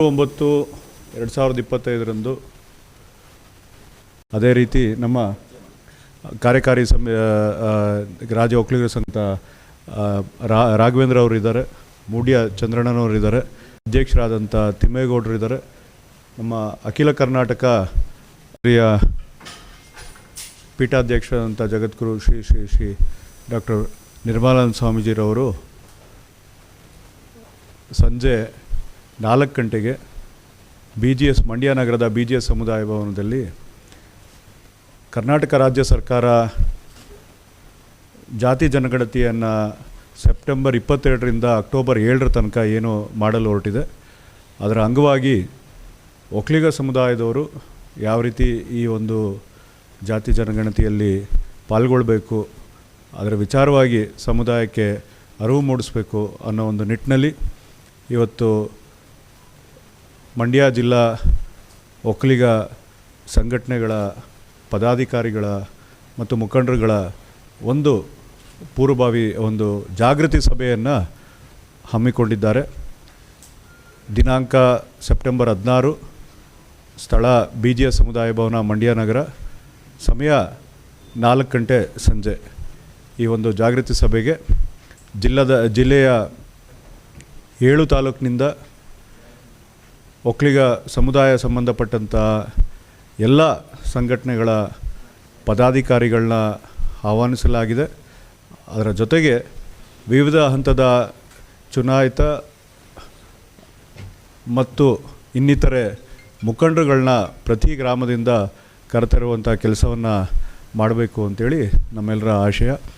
ಒಂಬತ್ತು ಎರಡು ಸಾವಿರದ ಇಪ್ಪತ್ತೈದರಂದು ಅದೇ ರೀತಿ ನಮ್ಮ ಕಾರ್ಯಕಾರಿ ಸಮ ರಾಜ ಒಕ್ಕಲಿಗರ ಸಂಘ ರಾಘವೇಂದ್ರ ಅವರು ಇದ್ದಾರೆ ಮೂಡಿಯ ಚಂದ್ರಣ್ಣನವರು ಇದ್ದಾರೆ ಅಧ್ಯಕ್ಷರಾದಂಥ ತಿಮ್ಮೇಗೌಡರು ಇದ್ದಾರೆ, ನಮ್ಮ ಅಖಿಲ ಕರ್ನಾಟಕ ಪೀಠಾಧ್ಯಕ್ಷರಾದಂಥ ಜಗದ್ಗುರು ಶ್ರೀ ಶ್ರೀ ಶ್ರೀ ಡಾಕ್ಟರ್ ನಿರ್ಮಲಾನಂದ ಸ್ವಾಮೀಜಿರವರು ಸಂಜೆ ನಾಲ್ಕು ಗಂಟೆಗೆ ಬಿ ಜಿ ಎಸ್ ಮಂಡ್ಯ ನಗರದ ಬಿ ಜಿ ಎಸ್ ಸಮುದಾಯ ಭವನದಲ್ಲಿ ಕರ್ನಾಟಕ ರಾಜ್ಯ ಸರ್ಕಾರ ಜಾತಿ ಜನಗಣತಿಯನ್ನು ಸೆಪ್ಟೆಂಬರ್ ಇಪ್ಪತ್ತೆರಡರಿಂದ ಅಕ್ಟೋಬರ್ ಏಳರ ತನಕ ಏನು ಮಾಡಲು ಹೊರಟಿದೆ. ಅದರ ಅಂಗವಾಗಿ ಒಕ್ಕಲಿಗ ಸಮುದಾಯದವರು ಯಾವ ರೀತಿ ಈ ಒಂದು ಜಾತಿ ಜನಗಣತಿಯಲ್ಲಿ ಪಾಲ್ಗೊಳ್ಬೇಕು, ಅದರ ವಿಚಾರವಾಗಿ ಸಮುದಾಯಕ್ಕೆ ಅರಿವು ಮೂಡಿಸಬೇಕು ಅನ್ನೋ ಒಂದು ನಿಟ್ಟಿನಲ್ಲಿ ಇವತ್ತು ಮಂಡ್ಯ ಜಿಲ್ಲಾ ಒಕ್ಕಲಿಗ ಸಂಘಟನೆಗಳ ಪದಾಧಿಕಾರಿಗಳ ಮತ್ತು ಮುಖಂಡರುಗಳ ಒಂದು ಪೂರ್ವಭಾವಿ ಒಂದು ಜಾಗೃತಿ ಸಭೆಯನ್ನು ಹಮ್ಮಿಕೊಂಡಿದ್ದಾರೆ. ದಿನಾಂಕ ಸೆಪ್ಟೆಂಬರ್ ಹದಿನಾರು, ಸ್ಥಳ ಬಿ ಜಿ ಎಸ್ ಸಮುದಾಯ ಭವನ, ಮಂಡ್ಯ ನಗರ, ಸಮಯ ನಾಲ್ಕು ಗಂಟೆ ಸಂಜೆ ಈ ಒಂದು ಜಾಗೃತಿ ಸಭೆಗೆ ಜಿಲ್ಲದ, ಜಿಲ್ಲೆಯ ಏಳು ತಾಲೂಕಿನಿಂದ ಒಕ್ಕಲಿಗ ಸಮುದಾಯ ಸಂಬಂಧಪಟ್ಟಂಥ ಎಲ್ಲ ಸಂಘಟನೆಗಳ ಪದಾಧಿಕಾರಿಗಳನ್ನ ಆಹ್ವಾನಿಸಲಾಗಿದೆ. ಅದರ ಜೊತೆಗೆ ವಿವಿಧ ಹಂತದ ಚುನಾಯಿತ ಮತ್ತು ಇನ್ನಿತರೆ ಮುಖಂಡರುಗಳನ್ನ ಪ್ರತಿ ಗ್ರಾಮದಿಂದ ಕರೆತರುವಂಥ ಕೆಲಸವನ್ನು ಮಾಡಬೇಕು ಅಂತೇಳಿ ನಮ್ಮೆಲ್ಲರ ಆಶಯ.